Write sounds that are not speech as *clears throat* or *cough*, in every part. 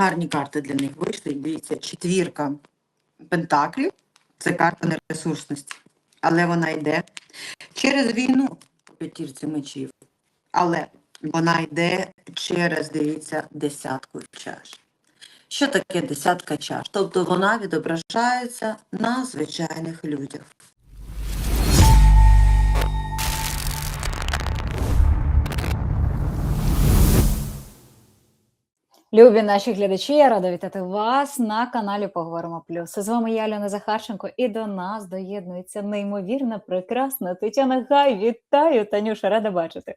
гарні карти для них вийшли. Дивіться, четвірка пентаклів це карта нересурсності, але вона йде через війну по п'ятірці мечів. Але вона йде через, дивіться, десятку чаш. Що таке десятка чаш? Тобто вона відображається на звичайних людях. Любі наші глядачі, я рада вітати вас на каналі Поговоримо Плюс. З вами я, Альона Захарченко, і до нас доєднується неймовірна, прекрасна Тетяна Гай. Вітаю, Танюша, рада бачити.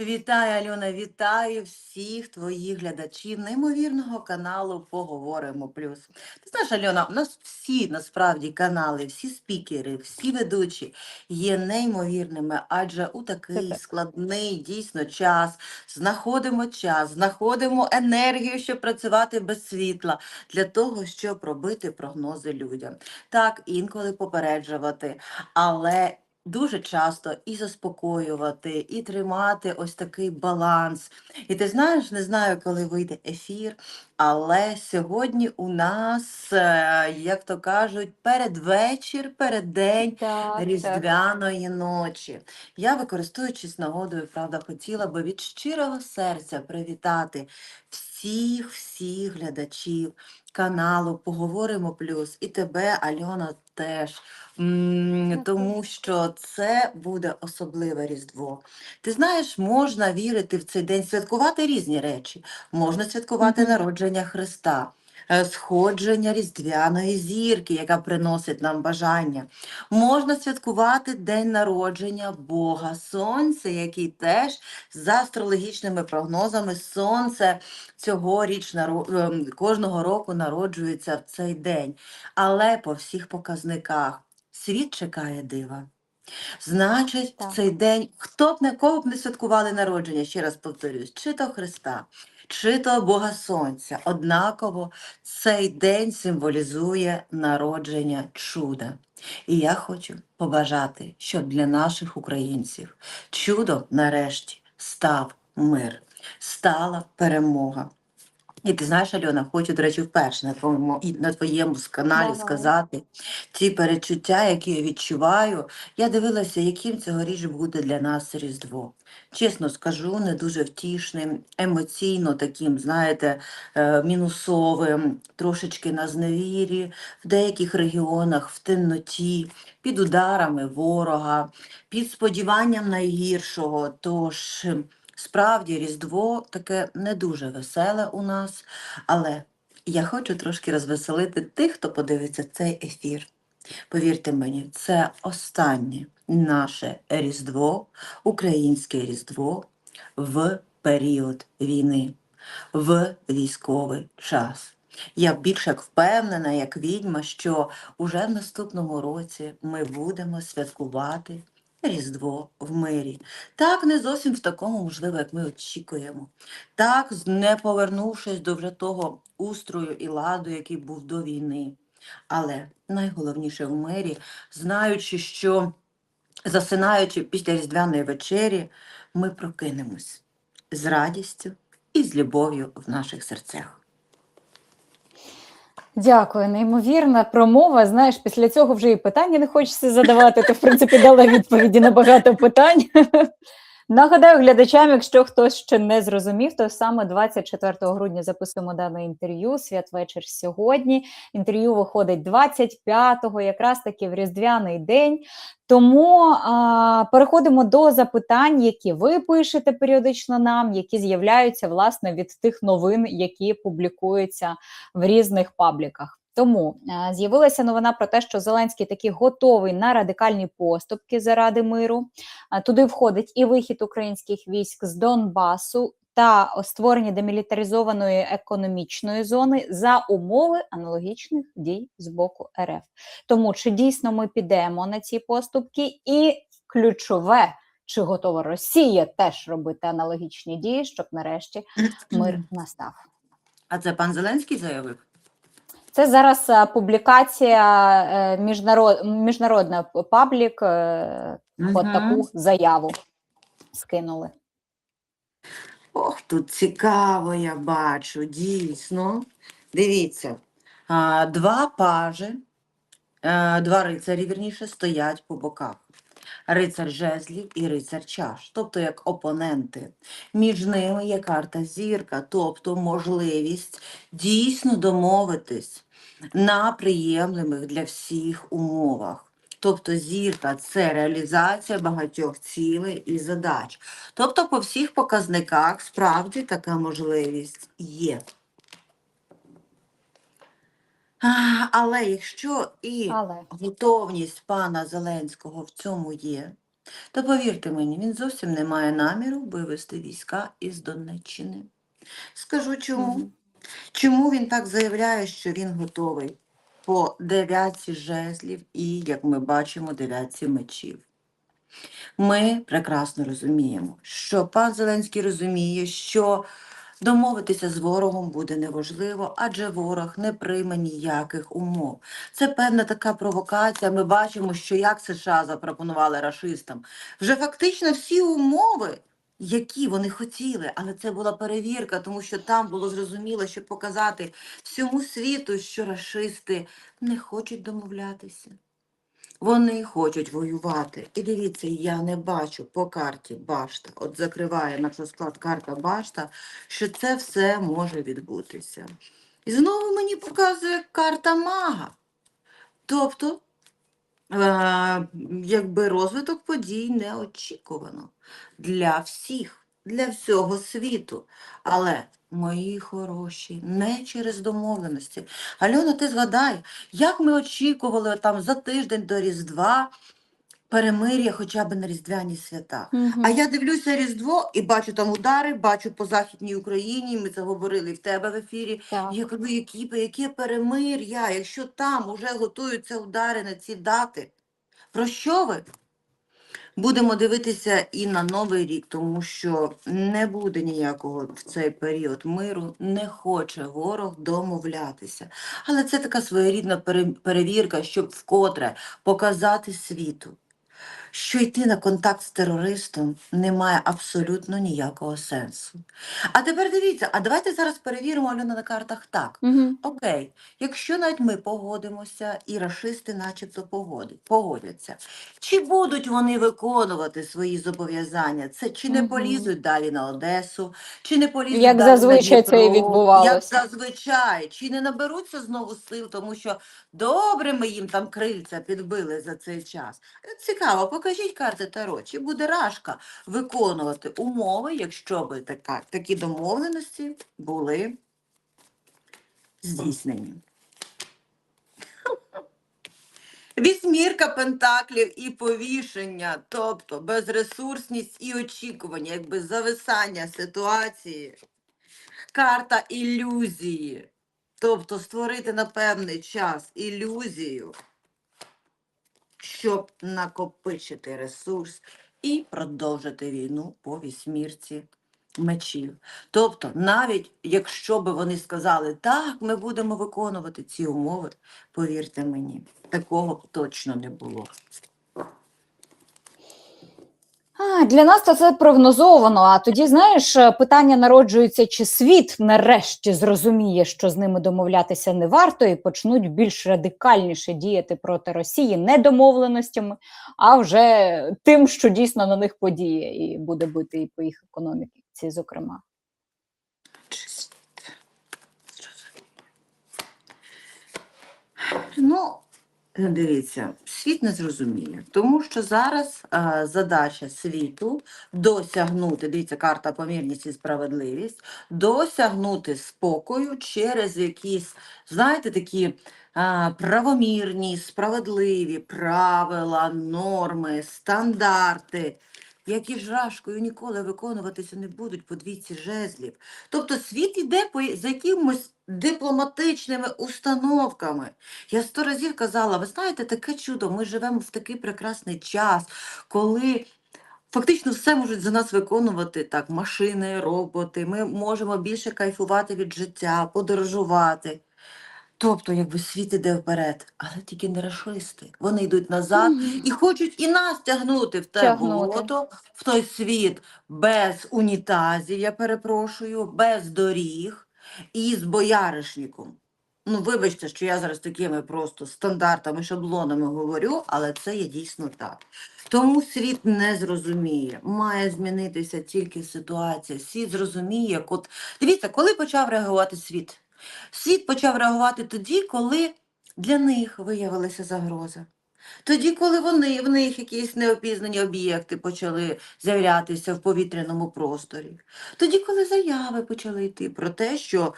Вітаю, Альона, вітаю всіх твоїх глядачів неймовірного каналу Поговоримо Плюс. Ти знаєш, Альона, у нас всі насправді канали, всі спікери, всі ведучі є неймовірними, адже у такий складний дійсно час знаходимо час, знаходимо енергію, щоб працювати без світла для того, щоб робити прогнози людям. Так, інколи попереджувати, але дуже часто і заспокоювати, і тримати ось такий баланс. І ти знаєш, не знаю, коли вийде ефір, але сьогодні у нас, е, як то кажуть, передвечір, переддень Так, так. Різдвяної ночі. Я, використовуючись нагодою, правда, хотіла би від щирого серця привітати всіх, всіх глядачів каналу Поговоримо Плюс і тебе, Альона, теж. Тому що це буде особливе Різдво. Ти знаєш, можна вірити в цей день, святкувати різні речі. Можна святкувати народження Христа, е, сходження Різдвяної зірки, яка приносить нам бажання. Можна святкувати день народження Бога Сонця, який теж за астрологічними прогнозами Сонце цьогоріч ем, кожного року народжується в цей день. Але по всіх показниках світ чекає дива. Значить, Так. в цей день хто б не кого б не святкували народження, ще раз повторюсь, чи то Христа, чи то Бога Сонця. Однаково цей день символізує народження чуда. І я хочу побажати, щоб для наших українців чудом нарешті став мир, стала перемога. І ти знаєш, Альона, хочу, до речі, вперше на твоєму, і на твоєму каналі Давай. сказати ті перечуття, які я відчуваю. Я дивилася, яким цьогоріч буде для нас Різдво. Чесно скажу, не дуже втішним, емоційно таким, знаєте, е, мінусовим, трошечки на зневірі, в деяких регіонах в темноті, під ударами ворога, під сподіванням найгіршого. Тож Справді, Різдво таке не дуже веселе у нас, але я хочу трошки розвеселити тих, хто подивиться цей ефір. Повірте мені, це останнє наше Різдво, українське Різдво в період війни, в військовий час. Я більш як впевнена, як відьма, що уже в наступному році ми будемо святкувати Різдво в мирі. Так, не зовсім в такому, можливо, як ми очікуємо. Так, не повернувшись до вже того устрою і ладу, який був до війни. Але найголовніше в мирі, знаючи, що засинаючи після різдвяної вечері, ми прокинемось з радістю і з любов'ю в наших серцях. Дякую, неймовірна промова. Знаєш, після цього вже і питання не хочеться задавати. Ти, в принципі, дала відповіді на багато питань. Нагадаю глядачам, якщо хтось ще не зрозумів, то саме 24 грудня записуємо дане інтерв'ю. Святвечір сьогодні. Інтерв'ю виходить 25-го, якраз таки в Різдвяний день. Тому а, переходимо до запитань, які ви пишете періодично нам, які з'являються власне від тих новин, які публікуються в різних пабліках. Тому е, з'явилася новина про те, що Зеленський таки готовий на радикальні поступки заради миру. Туди входить і вихід українських військ з Донбасу та створення демілітаризованої економічної зони за умови аналогічних дій з боку РФ. Тому чи дійсно ми підемо на ці поступки, і ключове. Чи готова Росія теж робити аналогічні дії, щоб нарешті мир *clears throat* настав? А це пан Зеленський заявив? Це зараз е, публікація е, міжнарод, міжнародна паблік, е, от таку заяву скинули. Ох, тут цікаво, я бачу, дійсно. Дивіться, два пажи, два рицарі, вірніше, стоять по боках. Рицар жезлів і рицар чаш, тобто як опоненти. Між ними є карта зірка, тобто можливість дійсно домовитись на приємлемих для всіх умовах. Тобто зірка це реалізація багатьох цілей і задач. Тобто по всіх показниках справді така можливість є. А, Але якщо і Але готовність пана Зеленського в цьому є, то повірте мені, він зовсім не має наміру вивести війська із Донеччини. Скажу чому. Мгм. Чому він так заявляє, що він готовий по дев'ятці жезлів і, як ми бачимо, дев'ятці мечів? Ми прекрасно розуміємо, що пан Зеленський розуміє, що домовитися з ворогом буде неважливо, адже ворог не прийме ніяких умов. Це певна така провокація. Ми бачимо, що як США запропонували рашистам. Вже фактично всі умови, які вони хотіли, але це була перевірка, тому що там було зрозуміло, щоб показати всьому світу, що рашисти не хочуть домовлятися. Вони хочуть воювати. І дивіться, я не бачу по карті башта. От закриває наш розклад карта башта, що це все може відбутися. І знову мені показує карта мага. Тобто, е, якби розвиток подій неочікувано для всіх, для всього світу. Але, мої хороші, не через домовленості. Альона, ти згадай, як ми очікували там за тиждень до Різдва перемир'я хоча б на Різдвяні свята. Мгм. А я дивлюся Різдво і бачу там удари, бачу по Західній Україні, ми це говорили в тебе в ефірі. так. Я кажу, які, яке перемир'я, якщо там уже готуються удари на ці дати. Про що ви? Будемо дивитися і на Новий рік, тому що не буде ніякого в цей період миру, не хоче ворог домовлятися. Але це така своєрідна перевірка, щоб вкотре показати світу, що йти на контакт з терористом не має абсолютно ніякого сенсу. А тепер дивіться, а давайте зараз перевіримо Альона на картах так. Мгм. Окей, якщо навіть ми погодимося і рашисти начебто погодяться, чи будуть вони виконувати свої зобов'язання? Це чи не Мгм. полізуть далі на Одесу, чи не полізуть Як далі на зазвичай це і відбувалося. Як зазвичай, чи не наберуться знову сил, тому що добре ми їм там крильця підбили за цей час. Цікаво, покажіть карти Таро, чи буде Рашка виконувати умови, якщо би така, такі домовленості були здійснені. *laughs* Вісьмірка пентаклів і повішення, тобто безресурсність і очікування, якби зависання ситуації. Карта ілюзії, тобто створити на певний час ілюзію, щоб накопичити ресурс і продовжити війну по вісьмірці мечів. Тобто, навіть якщо би вони сказали, так, ми будемо виконувати ці умови, повірте мені, такого б точно не було. Для нас то це прогнозовано. А тоді, знаєш, е, питання народжується, чи світ нарешті зрозуміє, що з ними домовлятися не варто, і почнуть більш радикальніше діяти проти Росії не домовленостями, а вже тим, що дійсно на них подіє, і буде бити і по їх економіці, зокрема. Ну, дивіться, світ не зрозуміє, тому що зараз е, задача світу досягнути, дивіться, карта помірність і справедливість, досягнути спокою через якісь, знаєте, такі е, правомірні, справедливі правила, норми, стандарти, які ж рашкою ніколи виконуватися не будуть по двійці жезлів. Тобто світ іде по якимось дипломатичними установками. Я сто разів казала, ви знаєте, таке чудо, ми живемо в такий прекрасний час, коли фактично все можуть за нас виконувати так, машини, роботи. Ми можемо більше кайфувати від життя, подорожувати. Тобто, якби світ іде вперед, але тільки не рашисти. Вони йдуть назад Мгм. і хочуть і нас тягнути в те Тягнути. болото, в той світ без унітазів, я перепрошую, без доріг і з бояришником. Ну, вибачте, що я зараз такими просто стандартами, шаблонами говорю, але це є дійсно так. Тому світ не зрозуміє. Має змінитися тільки ситуація. Світ зрозуміє, от дивіться, коли почав реагувати світ? Світ почав реагувати тоді, коли для них виявилася загроза. Тоді, коли вони в них якісь неопізнані об'єкти почали з'являтися в повітряному просторі. Тоді, коли заяви почали йти про те, що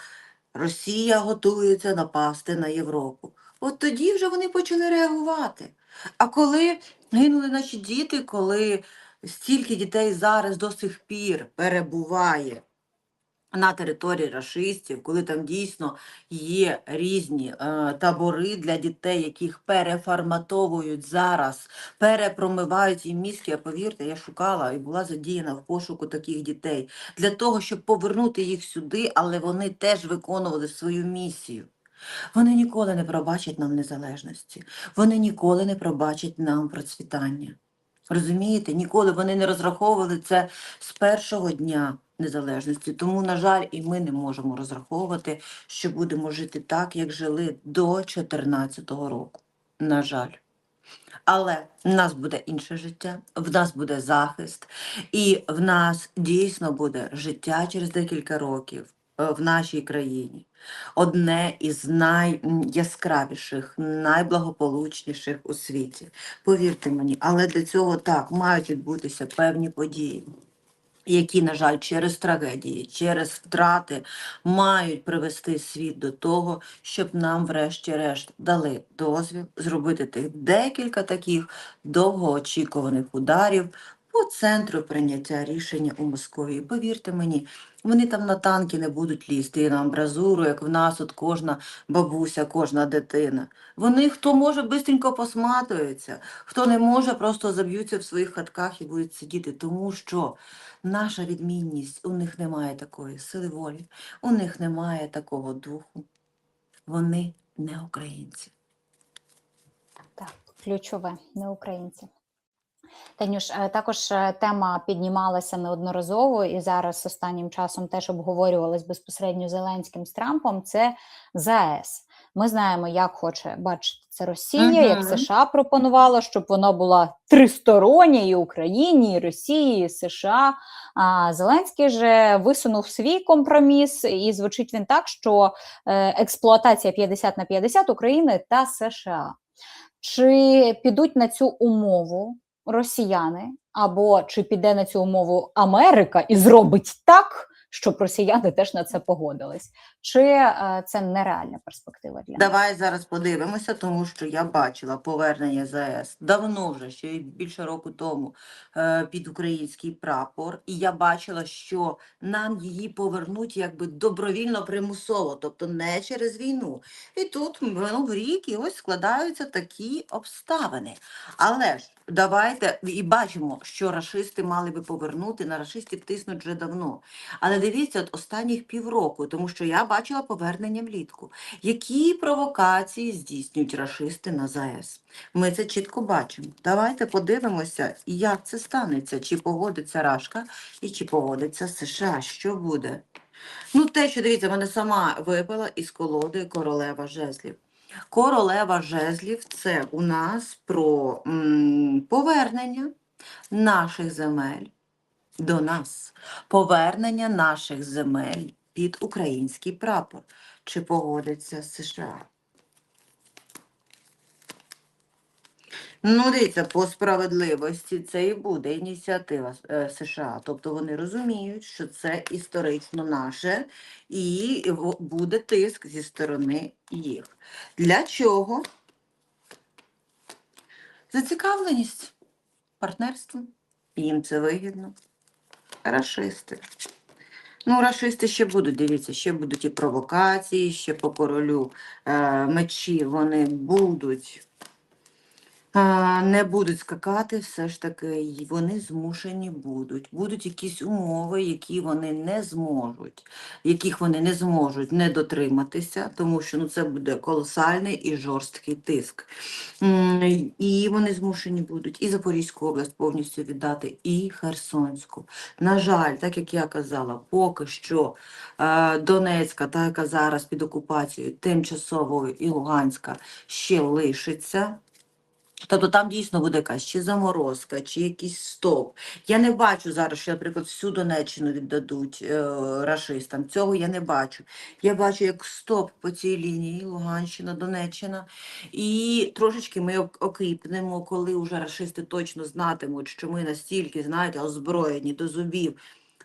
Росія готується напасти на Європу. От тоді вже вони почали реагувати. А коли гинули наші діти, коли стільки дітей зараз до сих пір перебуває на території рашистів, коли там дійсно є різні е, табори для дітей, яких переформатовують зараз, перепромивають їм мізки. А повірте, я шукала і була задіяна в пошуку таких дітей для того, щоб повернути їх сюди, але вони теж виконували свою місію. Вони ніколи не пробачать нам незалежності, вони ніколи не пробачать нам процвітання. Розумієте, ніколи вони не розраховували це з першого дня незалежності. Тому, на жаль, і ми не можемо розраховувати, що будемо жити так, як жили до 2014 року. На жаль. Але в нас буде інше життя, в нас буде захист, і в нас дійсно буде життя через декілька років е, в нашій країні. Одне із найяскравіших, найблагополучніших у світі. Повірте мені, але для цього так мають відбутися певні події. Які, на жаль, через трагедії, через втрати мають привести світ до того, щоб нам, врешті-решт, дали дозвіл зробити тих декілька таких довгоочікуваних ударів по центру прийняття рішення у Москві. Повірте мені, вони там на танки не будуть лізти на амбразуру, як в нас от кожна бабуся, кожна дитина. Вони, хто може, бистренько посматуються, хто не може, просто заб'ються в своїх хатках і будуть сидіти, тому що наша відмінність, у них немає такої сили волі, у них немає такого духу. Вони не українці. Так, ключове, не українці. Танюш, е, також е, тема піднімалася неодноразово і зараз останнім часом теж обговорювалась безпосередньо Зеленським з Трампом. Це ЗАЕС. Ми знаємо, як хоче бачити це Росія, як США пропонувала, щоб вона була тристороння і Україні, і Росії, і США. А Зеленський же висунув свій компроміс, і звучить він так, що е, експлуатація 50 на 50 України та США. Чи підуть на цю умову росіяни, або чи піде на цю умову Америка і зробить так, щоб росіяни теж на це погодились? Чи е, це нереальна перспектива для? Давай зараз подивимося, тому що я бачила повернення ЗАЕС давно вже, ще більше року тому, е, під український прапор. І я бачила, що нам її повернуть якби добровільно примусово, тобто не через війну. І тут минув рік, і ось складаються такі обставини. Але ж давайте і бачимо, що рашисти мали би повернути. На рашистів тиснуть вже давно. Але дивіться, от останніх півроку, тому що я бачила повернення влітку. Які провокації здійснюють рашисти на ЗАЕС? Ми це чітко бачимо. Давайте подивимося, як це станеться, чи погодиться Рашка і чи погодиться США. Що буде? Ну, те, що дивіться, мене сама випала із колоди королева жезлів. Королева жезлів це у нас про м, повернення наших земель до нас, повернення наших земель під український прапор. Чи погодиться США? Ну, дивіться, по справедливості це і буде ініціатива е, США. Тобто вони розуміють, що це історично наше, і буде тиск зі сторони їх. Для чого? Зацікавленість партнерством. Їм це вигідно. Рашисти. Ну, рашисти ще будуть, дивіться, ще будуть і провокації, ще по королю е, мечі вони будуть Не будуть скакати, все ж таки, вони змушені будуть. Будуть якісь умови, які вони не зможуть, яких вони не зможуть не дотриматися, тому що ну, це буде колосальний і жорсткий тиск. І вони змушені будуть і Запорізьку область повністю віддати, і Херсонську. На жаль, так як я казала, поки що Донецька, та яка зараз під окупацією тимчасовою і Луганська ще лишиться. Тобто там дійсно буде якась чи заморозка, чи якийсь стоп. Я не бачу зараз, що, наприклад, всю Донеччину віддадуть е, рашистам. Цього я не бачу. Я бачу як стоп по цій лінії Луганщина, Донеччина. І трошечки ми ок- окріпнемо, коли вже рашисти точно знатимуть, що ми настільки, знаєте, озброєні до зубів,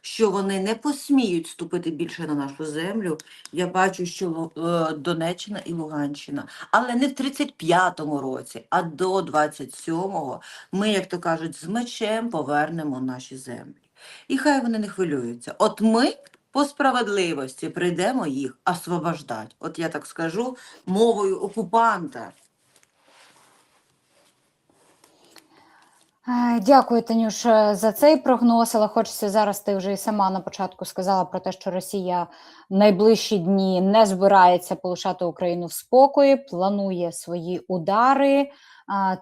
що вони не посміють ступити більше на нашу землю. Я бачу, що е, Донеччина і Луганщина але не в 35-му році, а до 27-го ми, як то кажуть, з мечем повернемо наші землі. І хай вони не хвилюються. От ми по справедливості прийдемо їх освобождати. От я так скажу мовою окупанта. Дякую, Танюш, е, за цей прогноз. Але хочеться зараз. Ти вже і сама на початку сказала про те, що Росія найближчі дні не збирається полишати Україну в спокої, планує свої удари.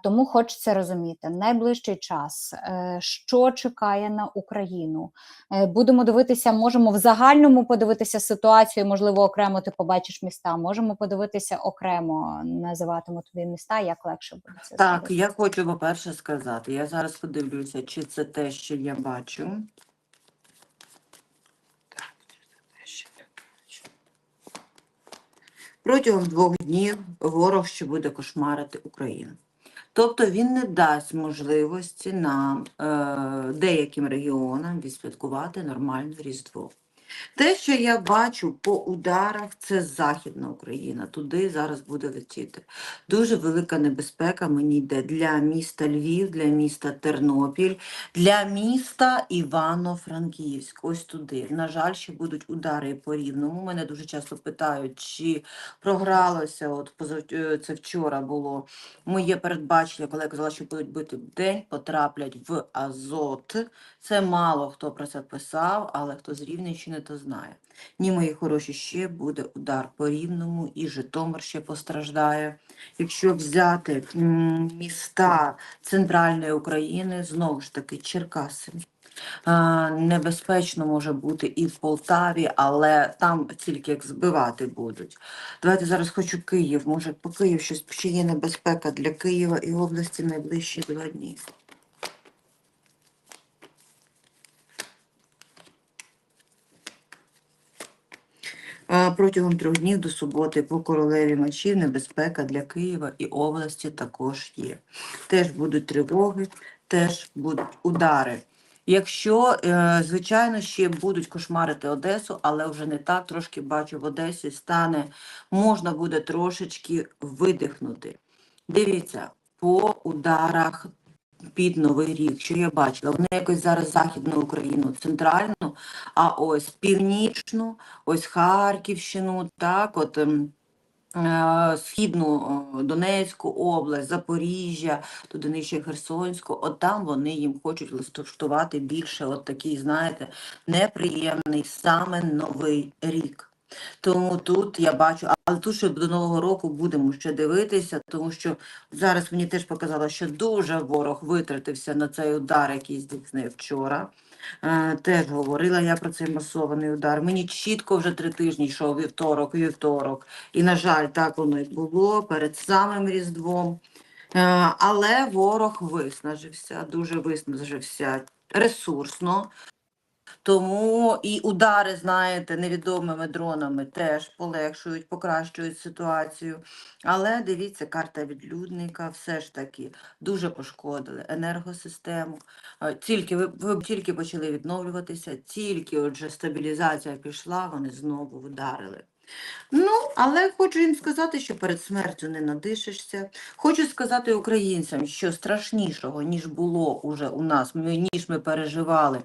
Тому хочеться розуміти найближчий час, е, що чекає на Україну. Е, Будемо дивитися, можемо в загальному подивитися ситуацію. Можливо, окремо ти побачиш міста. Можемо подивитися окремо, називатиму тобі міста, як легше буде це Так, зробити. я хочу, по-перше, сказати. Я зараз подивлюся, чи це те, що я бачу. Так, чи це те, що я бачу. Протягом двох днів ворог ще буде кошмарити Україну. Тобто він не дасть можливості нам, е, деяким регіонам, відсвяткувати нормальне Різдво. Те, що я бачу по ударах, це Західна Україна. Туди зараз буде летіти. Дуже велика небезпека мені йде для міста Львів, для міста Тернопіль, для міста Івано-Франківськ. Ось туди. На жаль, ще будуть удари по рівному. Мене дуже часто питають, чи програлося. От позав... е, це вчора було моє передбачення, коли я казала, що будуть бити в день, потраплять в Азот. Це мало хто про це писав, але хто з Рівненщини, то знає. Ні, мої хороші, ще буде удар по рівному, і Житомир ще постраждає. Якщо взяти міста центральної України, знову ж таки Черкаси. Небезпечно може бути і в Полтаві, але там тільки як збивати будуть. Давайте зараз хочу Київ. Може, по Київ щось ще є небезпека для Києва і області найближчі два дні. Протягом трьох днів до суботи по королеві мечів небезпека для Києва і області також є. Теж будуть тривоги, теж будуть удари. Якщо, е, звичайно, ще будуть кошмарити Одесу, але вже не так, трошки бачу, в Одесі стане, можна буде трошечки видихнути. Дивіться, по ударах під Новий рік, що я бачила, вони якось зараз Західну Україну, центральну, а ось північну, ось Харківщину, так, от ем, е, Східну Донецьку область, Запоріжжя, туди нижче Херсонську, от там вони їм хочуть влаштувати більше от такий, знаєте, неприємний саме Новий рік. Тому тут я бачу, але тут ще до Нового року будемо ще дивитися, тому що зараз мені теж показало, що дуже ворог витратився на цей удар, який здійснив вчора. Е, теж говорила я про цей масований удар. Мені чітко вже три тижні йшов вівторок, вівторок. І, на жаль, так воно і було перед самим Різдвом. Е, але ворог виснажився, дуже виснажився ресурсно. Тому і удари, знаєте, невідомими дронами теж полегшують, покращують ситуацію. Але дивіться, карта відлюдника все ж таки дуже пошкодили енергосистему. Е, Тільки ви, ви тільки почали відновлюватися, тільки отже стабілізація пішла, вони знову вдарили. Ну, але хочу їм сказати, що перед смертю не надишишся. Хочу сказати українцям, що страшнішого, ніж було уже у нас, ніж ми переживали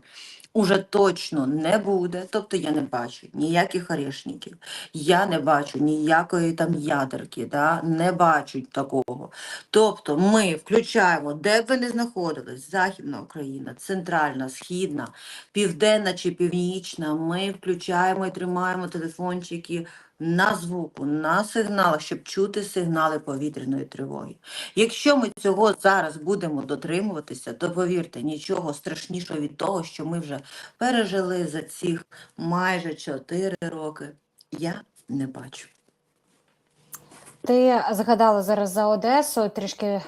уже точно не буде. Тобто я не бачу ніяких орешників, я не бачу ніякої там ядерки, да? не бачу такого. Тобто ми включаємо, де б ви не знаходились, Західна Україна, Центральна, Східна, Південна чи Північна, ми включаємо і тримаємо телефончики на звуку, на сигналах, щоб чути сигнали повітряної тривоги. Якщо ми цього зараз будемо дотримуватися, то повірте, нічого страшнішого від того, що ми вже пережили за цих майже 4 роки, я не бачу. Ти згадала зараз за Одесу, трішки е,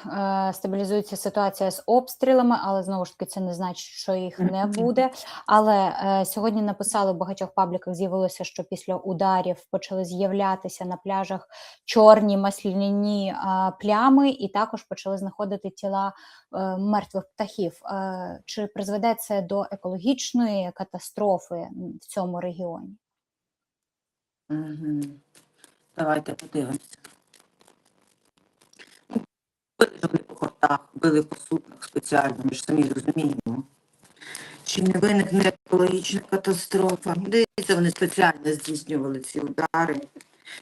стабілізується ситуація з обстрілами, але знову ж таки це не значить, що їх не буде. Але е, сьогодні написали в багатьох пабліках, з'явилося, що після ударів почали з'являтися на пляжах чорні масляні е, плями, і також почали знаходити тіла е, мертвих птахів. Е, чи призведе це до екологічної катастрофи в цьому регіоні? Давайте подивимося. Били хортах, били по суднах спеціально, ми ж самі розуміємо. Чи не виникне екологічна катастрофа? Дивіться, вони спеціально здійснювали ці удари,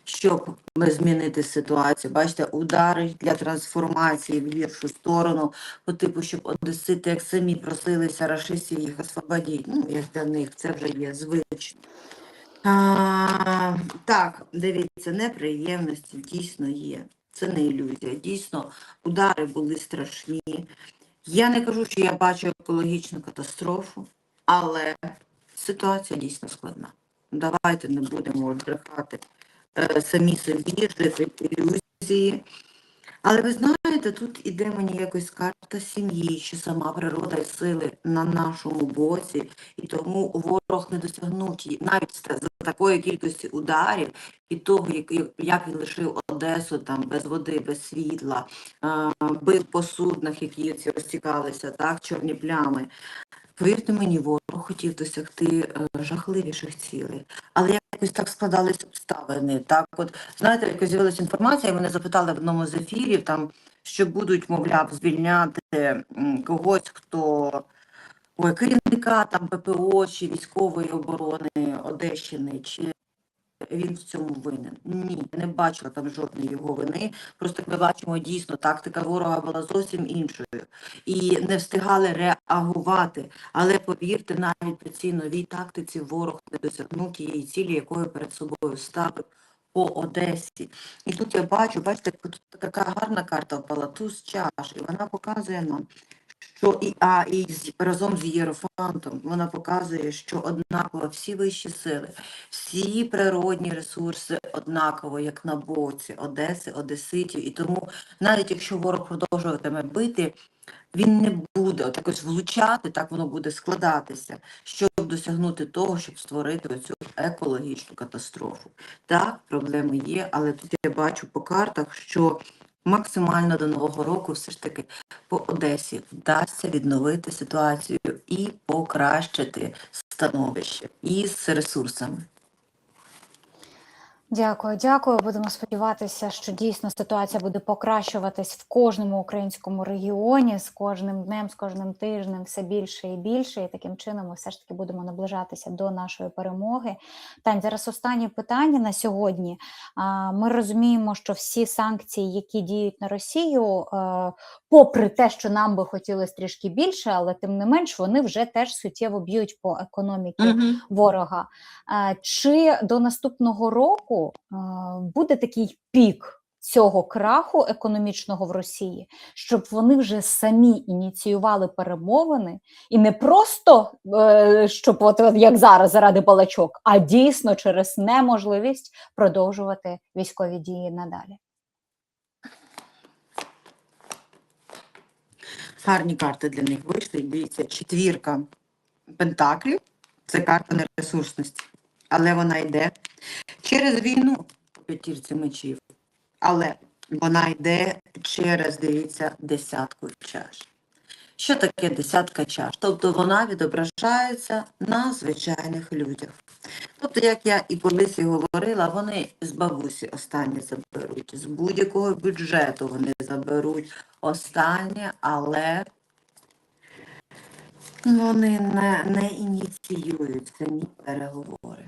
щоб змінити ситуацію. Бачите, удари для трансформації в гіршу сторону, по типу, щоб одесити, як самі просилися рашистів їх освободіть. Ну, як для них це вже є звично. А, так, дивіться, неприємності дійсно є. Це не ілюзія. Дійсно, удари були страшні. Я не кажу, що я бачу екологічну катастрофу, але ситуація дійсно складна. Давайте не будемо брехати е, самі собі, жити ілюзії. Але ви знаєте, тут іде мені якось карта сім'ї, що сама природа і сили на нашому боці, і тому ворог не досягнув ті- навіть за такої кількості ударів і того, як, він лишив Одесу там без води, без світла, бив по суднах, які ці розтікалися, так, чорні плями. Повірте мені, ворог хотів досягти е, жахливіших цілей, але якось так складались обставини. Так, от знаєте, якось з'явилася інформація, мене запитали в одному з ефірів, там що будуть, мовляв, звільняти когось, хто ой, керівника там ППО чи військової оборони Одещини, чи він в цьому винен. Ні, не бачила там жодної його вини. Просто ми бачимо, дійсно тактика ворога була зовсім іншою і не встигали реагувати. Але повірте, навіть при цій новій тактиці ворог не досягнув тієї цілі, якою перед собою ставив по Одесі. І тут я бачу, бачите, така гарна карта впала, туз чаш, і вона показує нам, що і, а, і разом з Єрофантом вона показує, що однаково всі вищі сили, всі природні ресурси однаково, як на боці Одеси, Одеситів. І тому навіть якщо ворог продовжуватиме бити, він не буде ось влучати, так воно буде складатися, щоб досягнути того, щоб створити оцю екологічну катастрофу. Так, проблеми є, але тут я бачу по картах, що максимально до Нового року все ж таки по Одесі вдасться відновити ситуацію і покращити становище із ресурсами. Дякую, дякую. Будемо сподіватися, що дійсно ситуація буде покращуватись в кожному українському регіоні з кожним днем, з кожним тижнем все більше і більше. І таким чином ми все ж таки будемо наближатися до нашої перемоги. Тань, зараз останнє питання на сьогодні. Ми розуміємо, що всі санкції, які діють на Росію, е, попри те, що нам би хотілося трішки більше, але тим не менш вони вже теж суттєво б'ють по економіці ворога. Е, Чи до наступного року е, буде такий пік цього краху економічного в Росії, щоб вони вже самі ініціювали перемовини і не просто е, щоб от як зараз заради балачок, а дійсно через неможливість продовжувати військові дії надалі? Гарні карти для них вийшли. Дивіться, четвірка пентаклів це карта нересурсності, але вона йде через війну по п'ятірці мечів, але вона йде через, дивіться, десятку чаш. Що таке десятка чаш? Тобто вона відображається на звичайних людях. Тобто, як я і колись і говорила, вони з бабусі останнє заберуть, з будь-якого бюджету вони заберуть останнє, але Вони не, не ініціюють самі переговори.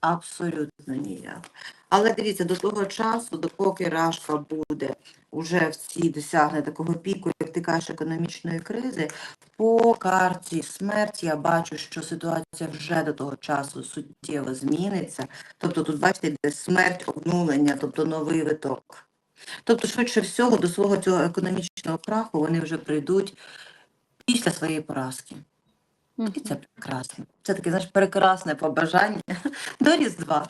Абсолютно ніяк. Але дивіться, до того часу, допоки Рашка буде уже всі досягне такого піку, як ти кажеш, економічної кризи, по карті смерті я бачу, що ситуація вже до того часу суттєво зміниться. Тобто тут, бачите, йде смерть, обнулення, тобто новий виток. Тобто, швидше всього, до свого цього економічного краху вони вже прийдуть після своєї поразки. І це прекрасно. Це таке, знаєш, прекрасне побажання *laughs* до Різдва.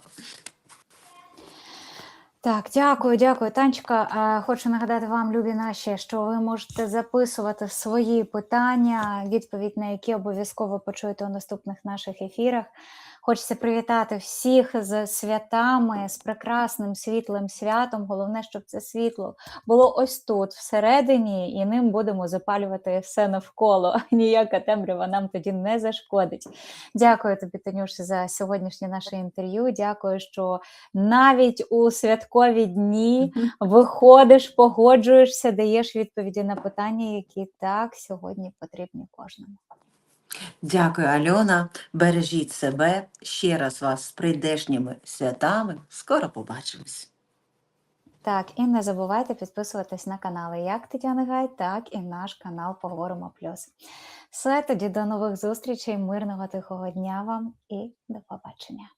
Так, дякую, дякую, Танечка. А, Хочу нагадати вам, любі наші, що ви можете записувати свої питання, відповідь на які обов'язково почуєте у наступних наших ефірах. Хочеться привітати всіх з святами, з прекрасним світлим святом. Головне, щоб це світло було ось тут, всередині, і ним будемо запалювати все навколо. *laughs* Ніяка темрява нам тоді не зашкодить. Дякую тобі, Танюш, за сьогоднішнє наше інтерв'ю. Дякую, що навіть у святкові дні виходиш, погоджуєшся, даєш відповіді на питання, які так сьогодні потрібні кожному. Дякую, Альона. Бережіть себе. Ще раз вас з прийдешніми святами. Скоро побачимось. Так, і не забувайте підписуватись на канали як Тетяни Гай, так і наш канал Поговоримо Плюс. Все тоді до нових зустрічей, мирного тихого дня вам і до побачення.